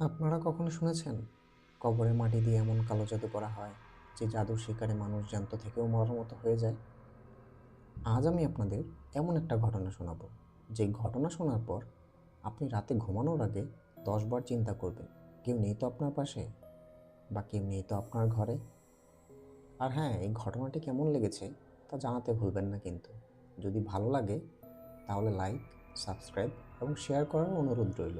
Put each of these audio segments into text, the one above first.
আপনারা কখনো শুনেছেন? কবরে মাটি দিয়ে এমন কালো জাদু করা হয়, যে জাদুর শিকারে মানুষ জ্যান্ত থেকেও মরার মতো হয়ে যায়? আজ আমি আপনাদের এমন একটা ঘটনা শোনাবো, যে ঘটনা শোনার পর আপনি রাতে ঘুমানোর আগে দশবার চিন্তা করবেন, কেউ নেই তো আপনার পাশে? বা কেউ নেই তো আপনার ঘরে? আর হ্যাঁ এই ঘটনাটি কেমন লেগেছে তা জানাতে ভুলবেন না কিন্তু। যদি ভালো লাগে, তাহলে লাইক সাবস্ক্রাইব এবং শেয়ার করার অনুরোধ রইল।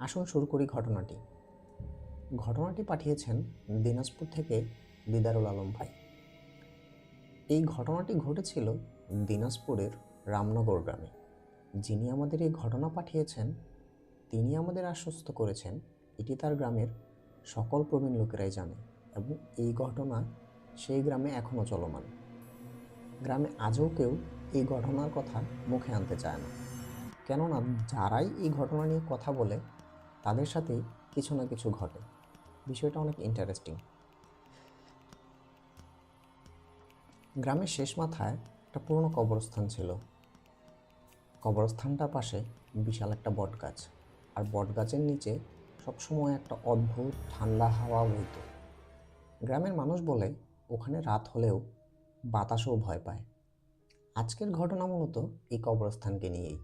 আসুন শুরু করি ঘটনাটি। ঘটনাটি পাঠিয়েছেন দিনাজপুর থেকে দিদারুল আলম ভাই। এই ঘটনাটি ঘটেছিল দিনাজপুরের রামনগর গ্রামে। যিনি আমাদের এই ঘটনা পাঠিয়েছেন, তিনি আমাদের আশ্বস্ত করেছেন, এটি তার গ্রামের সকল প্রবীণ লোকেরাই জানে এবং এই ঘটনা সেই গ্রামে এখনও চলমান। গ্রামে আজও কেউ এই ঘটনার কথা মুখে আনতে চায় না। কেননা যারাই এই ঘটনা নিয়ে কথা বলে তাদের সাথে কিছু না কিছু ঘটে। বিষয়টা অনেক ইন্টারেস্টিং গ্রামের শেষ মাথায় একটা পুরনো কবরস্থান ছিল। কবরস্থানটার পাশে বিশাল একটা বট গাছ আর বট গাছের নিচে সবসময় একটা অদ্ভুত, ঠান্ডা হাওয়া বইত। গ্রামের মানুষ বলে, ওখানে রাত হলেও বাতাসও ভয় পায়। আজকের ঘটনা মূলত এই কবরস্থানকে নিয়েই।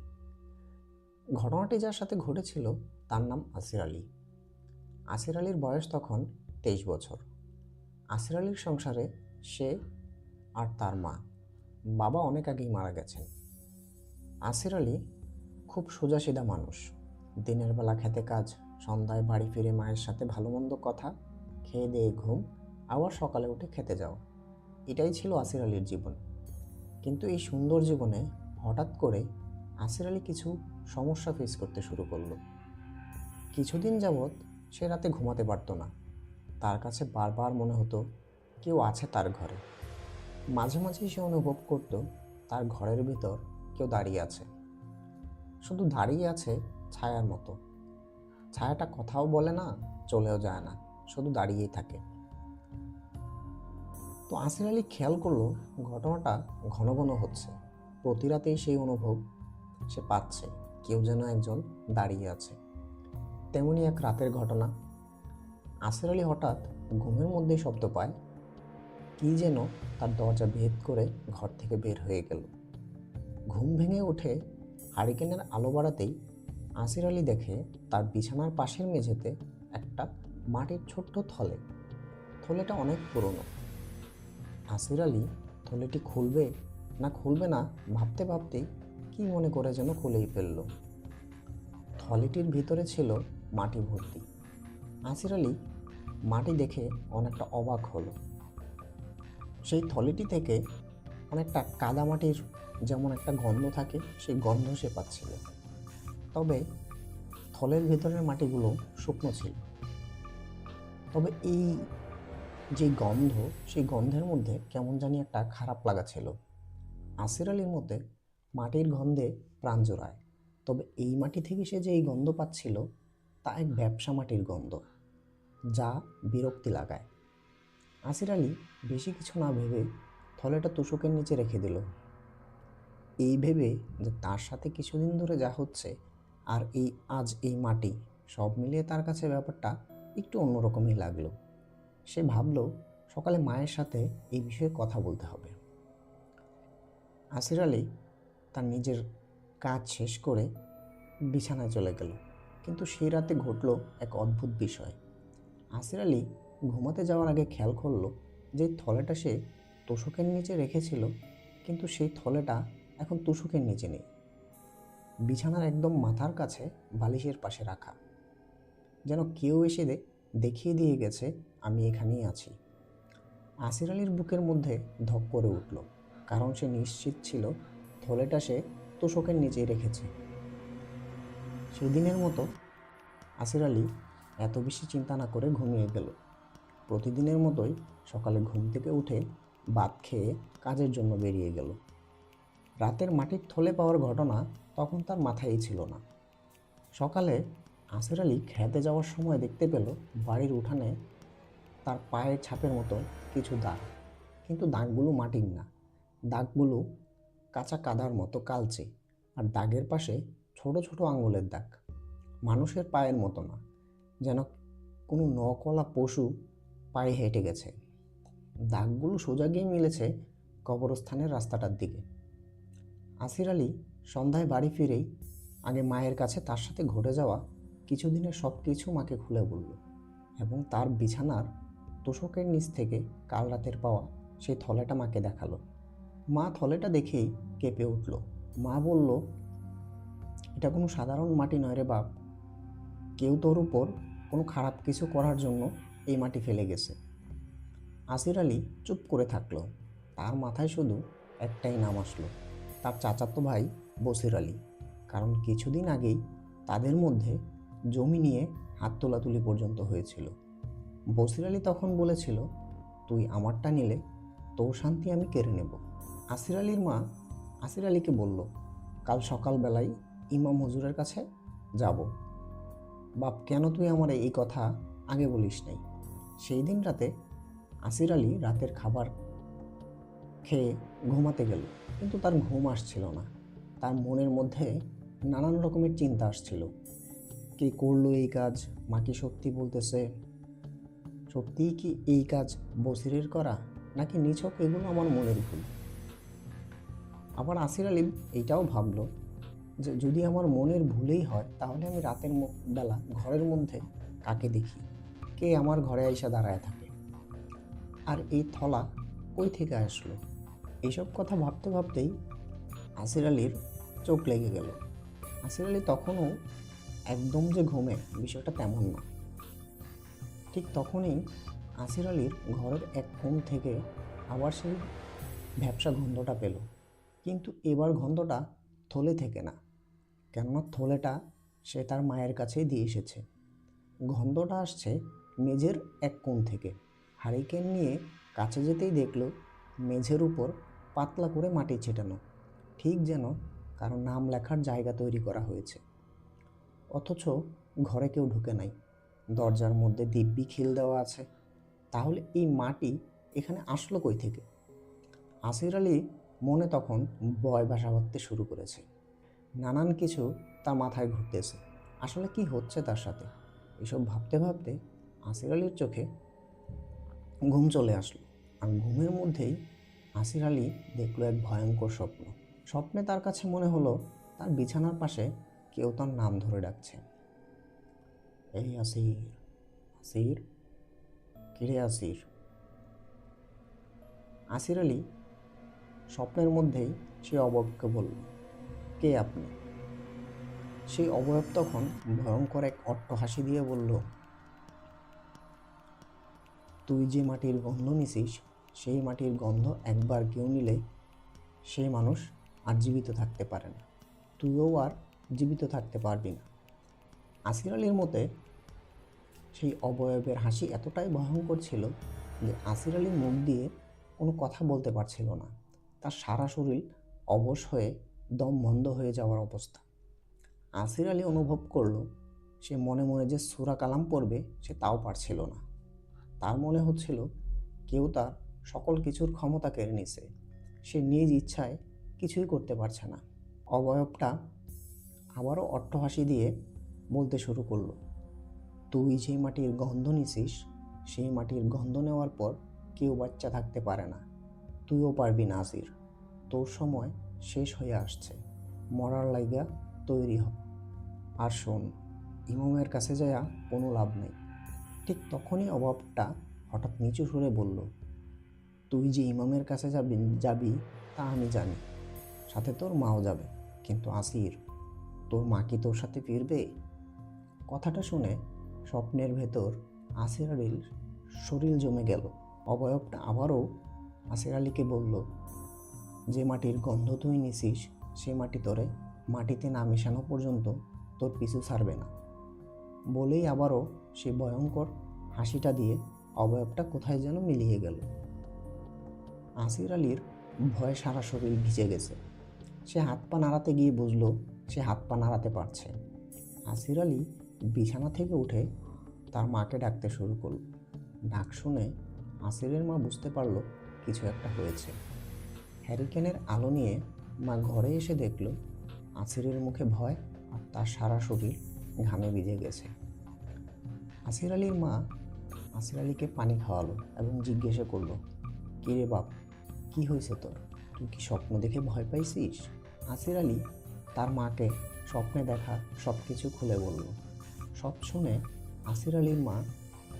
ঘটনাটি যার সাথে ঘটেছিল তার নাম আসির আলী। আসির আলীর বয়স তখন তেইশ বছর। আসির আলীর সংসারে সে আর তার মা, বাবা অনেক আগেই মারা গেছেন। আসির আলী খুব সোজাসিধা মানুষ। দিনের বেলা খেতে কাজ, সন্ধ্যায় বাড়ি ফিরে মায়ের সাথে ভালো মন্দ কথা, খেয়ে দিয়ে ঘুম, আবার সকালে উঠে খেতে যাও এটাই ছিল আসির আলীর জীবন। কিন্তু এই সুন্দর জীবনে হঠাৎ করে আসির আলী কিছু সমস্যা ফেস করতে শুরু করল। কিছুদিন যাবৎ সে রাতে ঘুমাতে পারতো না। তার কাছে বারবার মনে হতো কেউ আছে তার ঘরে। মাঝে মাঝে সে অনুভব করত তার ঘরের ভিতর কেউ দাঁড়িয়ে আছে। শুধু দাঁড়িয়ে আছে ছায়ার মতো। ছায়াটা কথাও বলে না, চলেও যায় না, শুধু দাঁড়িয়েই থাকে। তো আসির আলী খেয়াল করল ঘটনাটা ঘন ঘন হচ্ছে। প্রতি রাতেই সেই অনুভব সে পাচ্ছে, কেউ যেন একজন দাঁড়িয়ে আছে। তেমনি এক রাতের ঘটনা। আসির আলী হঠাৎ ঘুমের মধ্যেই শব্দ পায়। কি যেন তার দরজা ভেদ করে ঘর থেকে বের হয়ে গেল। ঘুম ভেঙে উঠে হারিকেনের আলো বাড়াতেই আসির আলী দেখে তার বিছানার পাশের মেঝেতে একটা মাটির ছোট্ট থলে। থলেটা অনেক পুরনো। আসির আলী থলেটি খুলবে না খুলবে না ভাবতে ভাবতেই কি মনে করে যেন খুলেই ফেলল। থলেটির ভিতরে ছিল মাটি ভর্তি। আসির আলী মাটি দেখে অনেকটা অবাক হলো। সেই থলিটি থেকে অনেকটা কাদামাটির যেমন একটা গন্ধ থাকে, সেই গন্ধ সে পাচ্ছিল। তবে থলের ভেতরের মাটিগুলো শুকনো ছিল। তবে এই যে গন্ধ, সেই গন্ধের মধ্যে কেমন জানি একটা খারাপ লাগা ছিল। আসির আলীর মধ্যে মাটির গন্ধে প্রাণ জোড়ায়। তবে এই মাটি থেকে সে যে এই গন্ধ পাচ্ছিল তা এক ব্যবসা মাটির গন্ধ যা বিরক্তি লাগায়। আসির আলী বেশি কিছু না ভেবে থলেটা তুষকের নিচে রেখে দিল। এই ভেবে যে তার সাথে কিছুদিন ধরে যা হচ্ছে আর এই আজ এই মাটি সব মিলিয়ে তার কাছে ব্যাপারটা একটু অন্যরকমই লাগল। সে ভাবলো সকালে মায়ের সাথে এই বিষয়ে কথা বলতে হবে। আসির আলী তার নিজের কাজ শেষ করে বিছানায় চলে গেল। কিন্তু সেই রাতে ঘটল এক অদ্ভুত বিষয়। আসির আলী ঘুমাতে যাওয়ার আগে খেয়াল করল যে থলেটা সে তোষকের নিচে রেখেছিল, কিন্তু সেই থলেটা এখন তোষকের নিচে নেই। বিছানার একদম মাথার কাছে বালিশের পাশে রাখা। যেন কেউ এসে দেখিয়ে দিয়ে গেছে, আমি এখানেই আছি। আসির আলীর বুকের মধ্যে ধক করে উঠল, কারণ সে নিশ্চিত ছিল থলেটা সে তোষকের নিচেই রেখেছে। সেদিনের মতো আসির আলী এত বেশি চিন্তা না করে ঘুমিয়ে গেল। প্রতিদিনের মতোই সকালে ঘুম থেকে উঠে ভাত খেয়ে কাজের জন্য বেরিয়ে গেল। রাতের মাটির থলে পাওয়ার ঘটনা তখন তার মাথায় ছিল না। সকালে আসির আলী খেতে যাওয়ার সময় দেখতে পেল বাড়ির উঠানে তার পায়ের ছাপের মতো কিছু দাগ। কিন্তু দাগগুলো মাটির না, দাগগুলো কাঁচা কাদার মতো কালচে। আর দাগের পাশে ছোট ছোট আঙুলের দাগ। মানুষের পায়ের মতো না, যেন কোনো নকলা পশু পায়ে হেঁটে গেছে। দাগগুলো সোজা গিয়ে মিলেছে কবরস্থানের রাস্তাটার দিকে। আসির আলী সন্ধ্যায় বাড়ি ফিরেই আগে মায়ের কাছে তার সাথে ঘটে যাওয়া কিছুদিনের সব কিছু মাকে খুলে বলল এবং তার বিছানার তোষকের নিচ থেকে কাল রাতের পাওয়া সেই থলেটা মাকে দেখাল। মা থলেটা দেখেই কেঁপে উঠল। মা বলল এটা কোনো সাধারণ মাটি নয় রে বাপ। কেউ তোর উপর কোনো খারাপ কিছু করার জন্য এই মাটি ফেলে গেছে। আসির আলী চুপ করে থাকল। তার মাথায় শুধু একটাই নাম আসলো, তার চাচাতো ভাই বসির আলী। কারণ কিছুদিন আগেই তাদের মধ্যে জমি নিয়ে হাত তোলাতুলি পর্যন্ত হয়েছিল। বসির আলী তখন বলেছিল, তুই আমারটা নিলে তোর শান্তি আমি কেড়ে নেব। আসির আলীর মা আসির আলীকে বলল, কাল সকালবেলায় ইমাম হুজুরের কাছে যাব। বাপ, কেন তুই আমার এই কথা আগে বলিস নাই? সেই দিন রাতে আসির আলী রাতের খাবার খেয়ে ঘুমাতে গেল। কিন্তু তার ঘুম আসছিল না। তার মনের মধ্যে নানান রকমের চিন্তা আসছিল। কে করল এই কাজ? মা কি সত্যি বলতেছে? সত্যিই কি এই কাজ বসিরের করা? নাকি নিছক এগুলো আমার মনের ভুল? আবার আসির আলী এইটাও ভাবলো যে যদি আমার মনের ভুলেই হয়, তাহলে আমি রাতের বেলা ঘরের মধ্যে কাকে দেখি? কে আমার ঘরে আইসা দাঁড়ায় থাকে? আর এই থলা কই থেকে আসলো? এইসব কথা ভাবতে ভাবতেই আসির আলীর চোখ লেগে গেল। আসির আলী তখনও একদম যে ঘুমে বিষয়টা তেমন না। ঠিক তখনই আসির আলীর ঘরের এক কোণ থেকে আবার সেই ভ্যাবসা গন্ধটা পেল। কিন্তু এবার গন্ধটা থলে থেকে না। কেননা থলেটা সে তার মায়ের কাছেই দিয়ে এসেছে। গন্ধটা আসছে মেঝের এক কোণ থেকে। হারিকেন নিয়ে কাছে যেতেই দেখল মেঝের উপর পাতলা করে মাটি ছেটানো, ঠিক যেন কারও নাম লেখার জায়গা তৈরি করা হয়েছে। অথচ ঘরে কেউ ঢুকে নাই, দরজার মধ্যে দিব্যি খিল দেওয়া আছে। তাহলে এই মাটি এখানে আসলো কই থেকে? আসির আলী মনে তখন ভয় বাসা শুরু করেছে। নানান কিছু তার মাথায় ঘুরতেছে। আসলে কি হচ্ছে তার সাথে? এসব ভাবতে ভাবতে আসির আলীর চোখে ঘুম চলে আসলো আর ঘুমের মধ্যেই আসির আলী দেখল এক ভয়ঙ্কর স্বপ্ন। স্বপ্নে তার কাছে মনে হলো তার বিছানার পাশে কেউ তার নাম ধরে ডাকছে। এই আসির আসির? কিরে আসির? আসির আলী স্বপ্নের মধ্যেই সে অবয়বকে বলল কে আপনি? সেই অবয়ব তখন ভয়ঙ্কর এক অট্ট হাসি দিয়ে বলল, তুই যে মাটির গন্ধ নিছিস, সেই মাটির গন্ধ একবার কেউ নিলে সেই মানুষ আর জীবিত থাকতে পারে না। তুইও আর জীবিত থাকতে পারবি না। আসির আলীর মতে, সেই অবয়বের হাসি এতটাই ভয়ঙ্কর ছিল যে আসির আলী মুখ দিয়ে কোনো কথা বলতে পারছিল না। তার সারা শরীর অবশ হয়ে দম বন্ধ হয়ে যাওয়ার অবস্থা। আসির আলী অনুভব করল, সে মনে মনে যে সুরা কালাম পড়বে, সে তাও পারছিল না। তার মনে হচ্ছিল কেউ তার সকল কিছুর ক্ষমতা কেড়ে নিছে সে নিজ ইচ্ছায় কিছুই করতে পারছে না। অবয়বটা আবারও অট্টহাসি দিয়ে বলতে শুরু করল, তুই যে মাটির গন্ধ নিছিস, সেই মাটির গন্ধ নেওয়ার পর কেউ বাচ্চা থাকতে পারে না। তুইও পারবি না আসির। তোর সময় শেষ হয়ে আসছে। মরার লাইগা তৈরি হ। আর শোন, ইমামের কাছে যায়া কোনো লাভ নেই। ঠিক তখনই অভাবটা হঠাৎ নিচু সুরে বলল, তুই যে ইমামের কাছে যাবি যাবি, তা আমি জানি। সাথে তোর মাও যাবে, কিন্তু আসির, তোর মা কি তোর সাথে ফিরবে? কথাটা শুনে স্বপ্নের ভেতর আসির আলীর শরীর জমে গেল। অবয়বটা আবারও আসির আলীকে বলল যে মাটির গন্ধ তুই নিছিস, সে মাটি তোরে মাটিতে না মেশানো পর্যন্ত তোর পিছু ছাড়বে না। বলেই আবারও সে ভয়ঙ্কর হাসিটা দিয়ে অবয়বটা কোথায় যেন মিলিয়ে গেল। আসির আলীর ভয়ে সারা শরীর ভিজে গেছে। সে হাত পা নাড়াতে গিয়ে বুঝলো সে হাত পা নাড়াতে পারছে। আসির আলী বিছানা থেকে উঠে তার মাকে ডাকতে শুরু করল। ডাক শুনে আসিরের মা বুঝতে পারল কিছু একটা হয়েছে। হ্যারিকেনের আলো নিয়ে মা ঘরে এসে দেখল আসিরের মুখে ভয় আর তার সারা শরীর ঘামে ভিজে গেছে। আসির আলীর মা আসির আলীকে পানি খাওয়ালো এবং জিজ্ঞাসা করল কী রে বাপ, কী হয়েছে তোর? তুই কি স্বপ্ন দেখে ভয় পাইছিস? আসির আলী তার মাকে স্বপ্নে দেখা সব কিছু খুলে বলল। সব শুনে আসির আলীর মা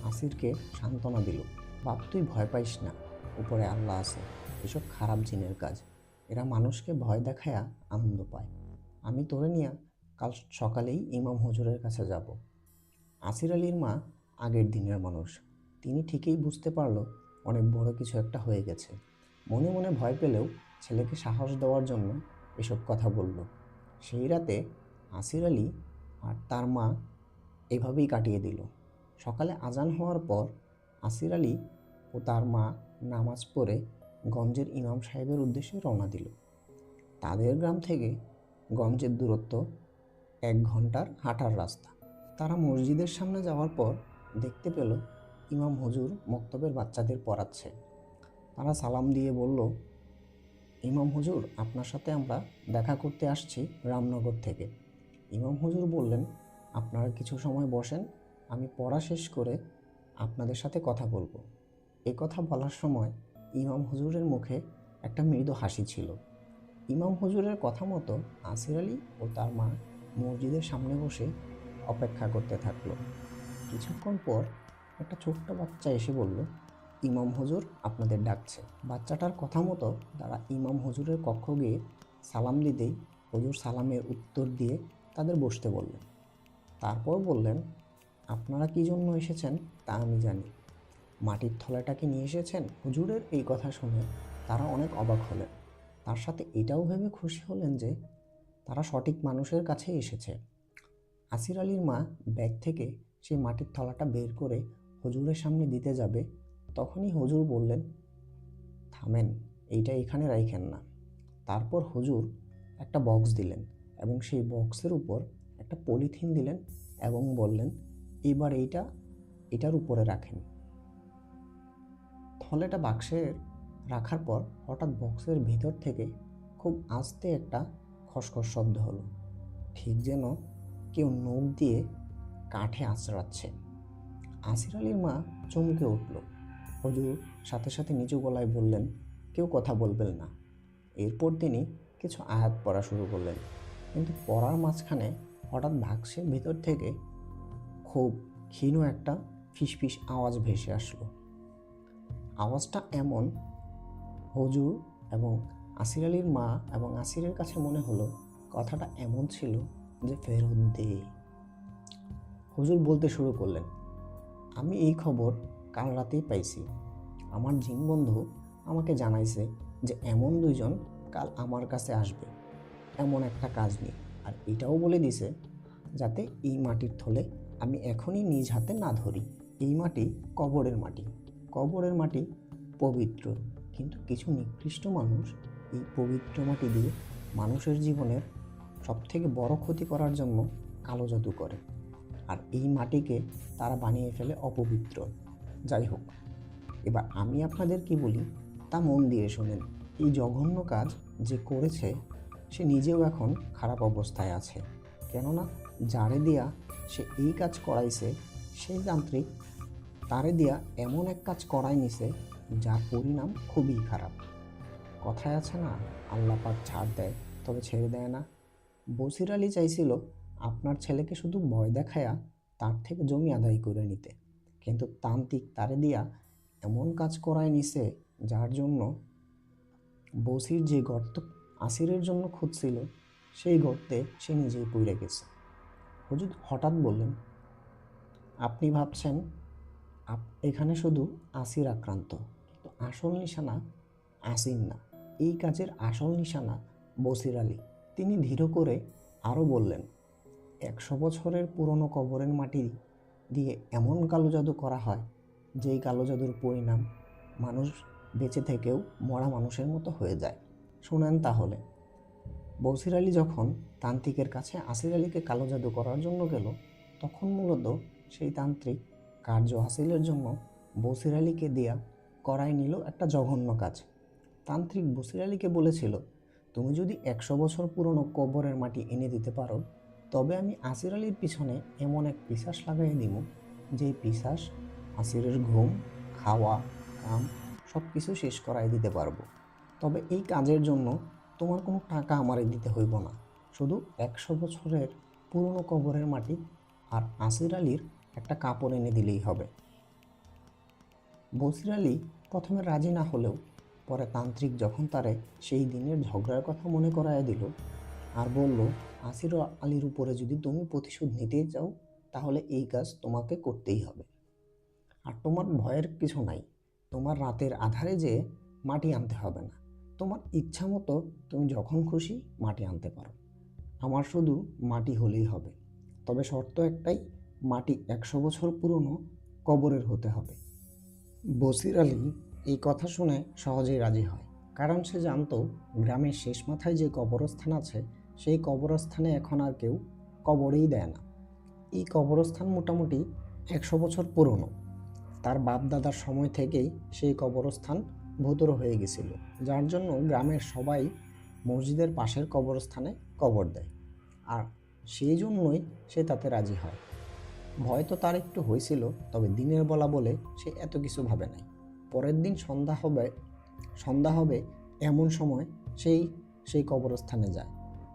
আসিরকে সান্ত্বনা দিল, বাপ, তুই ভয় পাইস না, উপরে আল্লাহ আছে। এসব খারাপ জিনের কাজ। এরা মানুষকে ভয় দেখায়া আনন্দ পায়। আমি তোরে নিয়ে, কাল সকালেই ইমাম হুজুরের কাছে যাব। আসির আলীর মা আগের দিনের মানুষ। তিনি ঠিকই বুঝতে পারল, অনেক বড় কিছু একটা হয়ে গেছে। মনে মনে ভয় পেলেও ছেলেকে সাহস দেওয়ার জন্য এসব কথা বলল। সেই রাতে আসির আলী আর তার মা এভাবেই কাটিয়ে দিল। সকালে আজান হওয়ার পর আসির আলী ও তার মা নামাজ পড়ে গঞ্জের ইমাম সাহেবের উদ্দেশ্যে রওনা দিল। তাদের গ্রাম থেকে গঞ্জের দূরত্ব এক ঘণ্টার হাঁটার রাস্তা। তারা মসজিদের সামনে যাওয়ার পর দেখতে পেল ইমাম হুজুর মক্তবের বাচ্চাদের পড়াচ্ছে। তারা সালাম দিয়ে বলল, ইমাম হুজুর, আপনার সাথে আমরা দেখা করতে আসছি রামনগর থেকে। ইমাম হুজুর বললেন, আপনারা কিছু সময় বসেন, আমি পড়া শেষ করে আপনাদের সাথে কথা বলব। এ কথা বলার সময় ইমাম হুজুরের মুখে একটা মৃদু হাসি ছিল। ইমাম হুজুরের কথা মতো আসির আলী ও তার মা মসজিদের সামনে বসে অপেক্ষা করতে থাকল। কিছুক্ষণ পর একটা ছোট্ট বাচ্চা এসে বলল, ইমাম হুজুর আপনাদের ডাকছে। বাচ্চাটার কথা মতো তারা ইমাম হুজুরের কক্ষ গিয়ে সালাম দিতেই হুজুর সালামের উত্তর দিয়ে তাদের বসতে বললেন। তারপর বললেন, আপনারা কী জন্য এসেছেন তা আমি জানি। মাটির থলাটাকে নিয়ে এসেছেন হুজুরের এই কথা শুনে। তারা অনেক অবাক হলেন। তার সাথে এটাও ভেবে খুশি হলেন যে তারা সঠিক মানুষের কাছে এসেছে। আসির আলীর মা ব্যাগ থেকে সেই মাটির থলাটা বের করে হুজুরের সামনে দিতে যাবে, তখনই হুজুর বললেন, থামেন, এইটা এখানে রাইখেন না। তারপর হুজুর একটা বক্স দিলেন এবং সেই বক্সের উপর একটা পলিথিন দিলেন এবং বললেন, এবার এইটা, এটার উপরে রাখেন। থলেটা বাক্সে রাখার পর হঠাৎ বক্সের ভিতর থেকে খুব আস্তে একটা খসখস শব্দ হলো। ঠিক যেন কেউ নখ দিয়ে কাঠে আঁচড়াচ্ছে। আসির আলীর মা চমকে উঠল। হজুর, সাথে সাথে নিচু গলায় বললেন, কেউ কথা বলবেন না। এরপর তিনি কিছু আয়াত পড়া শুরু করলেন। কিন্তু পড়ার মাঝখানে হঠাৎ বাক্সের ভিতর থেকে খুব ক্ষীণ একটা ফিসফিস আওয়াজ ভেসে আসলো। আওয়াজটা এমন, হজুর এবং আসির আলীর মা এবং আসিরের কাছে মনে হলো কথাটা এমন ছিল যে ফেরত দে হুজুর বলতে শুরু করলেন, আমি এই খবর কাল রাতেই পাইছি। আমার জিন বন্ধু আমাকে জানাইছে যে এমন দুইজন কাল আমার কাছে আসবে। এমন একটা কাজ নিয়ে আর এটাও বলে দিছে, যাতে এই মাটির থলে আমি এখনই নিজ হাতে না ধরি। এই মাটি কবরের মাটি। কবরের মাটি পবিত্র। কিন্তু কিছু নিকৃষ্ট মানুষ এই পবিত্র মাটি দিয়ে মানুষের জীবনের সবথেকে বড় ক্ষতি করার জন্য কালো জাদু করে। আর এই মাটিকে তারা বানিয়ে ফেলে অপবিত্র। যাই হোক, এবার আমি আপনাদের কি বলি তা মন দিয়ে শোনেন। এই জঘন্য কাজ যে করেছে, সে নিজেও এখন খারাপ অবস্থায় আছে। কেননা, যারে দিয়া সে এই কাজ করাইছে, সেই যান্ত্রিক তারে দিয়া এমন এক কাজ করাই নিছে, যার পরিণাম খুবই খারাপ। কথায় আছে না, আল্লাহ পাক ছাড় দেয়, তবে ছেড়ে দেয় না। বসির আলী চাইছিল আপনার ছেলেকে শুধু ভয় দেখায়া তার থেকে জমি আদায় করে নিতে। কিন্তু তান্ত্রিক তারে দিয়া এমন কাজ করায় নিছে, যার জন্য বসির যে গর্ত আসিরের জন্য খুঁজছিল, সেই গর্তে সে নিজেই পড়ে গেছে। হুজুর হঠাৎ বললেন, আপনি ভাবছেন এখানে শুধু আসির আক্রান্ত। কিন্তু আসল নিশানা আসির না। এই কাজের আসল নিশানা বসির আলী। তিনি ধীর করে আরও বললেন, একশো বছরের পুরনো কবরের মাটি দিয়ে এমন কালো জাদু করা হয়, যেই কালো জাদুর পরিণাম মানুষ বেঁচে থেকেও মরা মানুষের মতো হয়ে যায়। শুনেন তাহলে, বসির আলী যখন তান্ত্রিকের কাছে আসির আলীকে কালো জাদু করার জন্য গেল, তখন মূলত সেই তান্ত্রিক কার্য হাসিলের জন্য বসির আলীকে দেয়া করাই নিল একটা জঘন্য কাজ। তান্ত্রিক বসির আলীকে বলেছিল, তুমি যদি একশো বছর পুরনো কবরের মাটি এনে দিতে পারো, তবে আমি আসির আলীর পিছনে এমন এক পিসাস লাগাই দিব যে পিসাস আসিরের ঘুম, খাওয়া, কাম সব কিছু শেষ করাই দিতে পারব। তবে এই কাজের জন্য তোমার কোনো টাকা আমারে দিতে হইব না। শুধু একশো বছরের পুরনো কবরের মাটি আর আসির আলীর একটা কাপড় এনে দিলেই হবে। বসির আলী প্রথমে রাজি না হলেও পরে তান্ত্রিক যখন তারে সেই দিনের ঝগড়ার কথা মনে করায় দিল আর বলল, আসির আলীর উপরে যদি তুমি প্রতিশোধ নিতেই চাও তাহলে এই কাজ তোমাকে করতেই হবে। আর তোমার ভয়ের কিছু নাই। তোমার রাতের আধারে যে মাটি আনতে হবে না। তোমার ইচ্ছা মতো তুমি যখন খুশি মাটি আনতে পারো। আমার শুধু মাটি হলেই হবে। তবে শর্ত একটাই মাটি একশো বছর পুরনো কবরের হতে হবে। বসির আলী এই কথা শুনে সহজেই রাজি হয়, কারণ সে জানতো গ্রামের শেষ মাথায় যে কবরস্থান আছে, সেই কবরস্থানে এখন আর কেউ কবরেই দেয় না। এই কবরস্থান মোটামুটি একশো বছর পুরনো। তার বাপ দাদার সময় থেকেই সেই কবরস্থান ভূতর হয়ে গেছিল, যার জন্য গ্রামের সবাই মসজিদের পাশের কবরস্থানে কবর দেয়। আর সেই জন্যই সে তাতে রাজি হয়। ভয় তো তার একটু হয়েছিল, তবে দিনের বেলা বলে সে এত কিছু ভাবে নাই। পরের দিন সন্ধ্যা হবে সন্ধ্যা হবে এমন সময় সেই সেই কবরস্থানে যায়।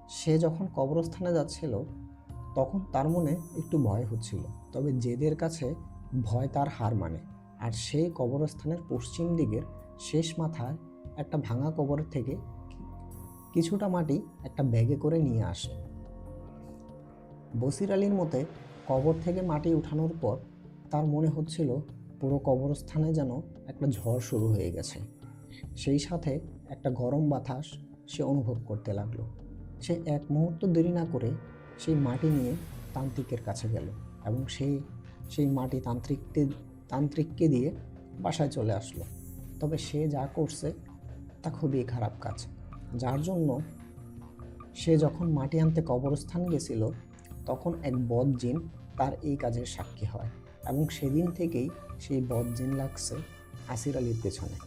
সে যখন কবরস্থানে যাচ্ছিল, তখন তার মনে একটু ভয় হচ্ছিল, তবে জেদের কাছে ভয় তার হার মানে। আর সেই কবরস্থানের পশ্চিম দিকের শেষ মাথায় একটা ভাঙা কবর থেকে কিছুটা মাটি একটা ব্যাগে করে নিয়ে আসে। বসির আলীর মতে কবর থেকে মাটি উঠানোর পর তার মনে হচ্ছিল পুরো কবরস্থানে যেন একটা ঝড় শুরু হয়ে গেছে। সেই সাথে একটা গরম বাতাস সে অনুভব করতে লাগল। সে এক মুহূর্ত দেরি না করে সেই মাটি নিয়ে তান্ত্রিকের কাছে গেল এবং সেই সেই মাটি তান্ত্রিককে তান্ত্রিককে দিয়ে বাসায় চলে আসলো। তবে সে যা করছে তা খুবই খারাপ কাজ। যার জন্য সে যখন মাটি আনতে কবরস্থান গেছিল, তখন এক বদ জিন তার এই কাজের সাক্ষী হয় এবং সেদিন থেকেই সেই বদ জিন লাগছে আসির আলীর পেছনে।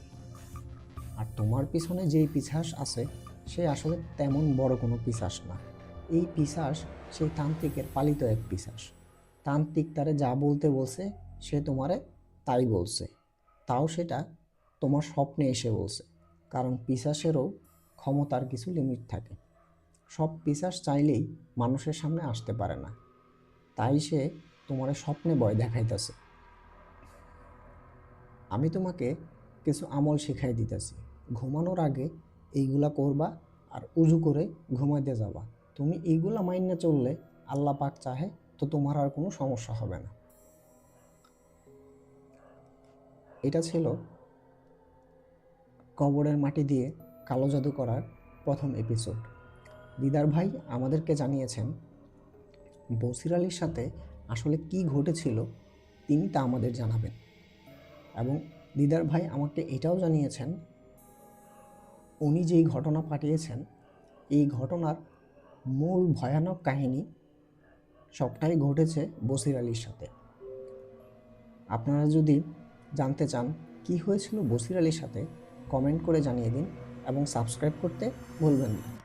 আর তোমার পিছনে যেই পিছাস আছে, সে আসলে তেমন বড় কোনো পিশাস না। এই পিশাস সেই তান্ত্রিকের পালিত এক পিশাস তান্ত্রিক তারে যা বলতে বলছে, সে তোমারে তাই বলছে। তাও সেটা তোমার স্বপ্নে এসে বলছে, কারণ পিশাসেরও ক্ষমতার কিছু লিমিট থাকে। সব পিশাস চাইলেই মানুষের সামনে আসতে পারে না। তাই সে তোমার স্বপ্নে ভয় দেখাইতেছে। আমি তোমাকে কিছু আমল শিখাই দিতেছি। ঘুমানোর আগে এইগুলা করবা আর উজু করে ঘুমাইতে যাবা। তুমি এইগুলা মাইনে চললে আল্লাহ পাক চাহে তো তোমার আর কোনো সমস্যা হবে না। এটা ছিল কবরের মাটি দিয়ে কালো জাদু করার প্রথম এপিসোড দিদার ভাই আমাদেরকে জানিয়েছেন বসির আলীর সাথে আসলে কি ঘটেছিল, তিনি তা আমাদের জানাবেন। এবং দিদার ভাই আমাকে এটাও জানিয়েছেন, উনি যেই ঘটনা পাঠিয়েছেন, এই ঘটনার মূল ভয়ানক কাহিনী সবটাই ঘটেছে বসির আলীর সাথে। আপনারা যদি জানতে চান কি হয়েছিল বসির আলীর সাথে, কমেন্ট করে জানিয়ে দিন এবং সাবস্ক্রাইব করতে ভুলবেন না।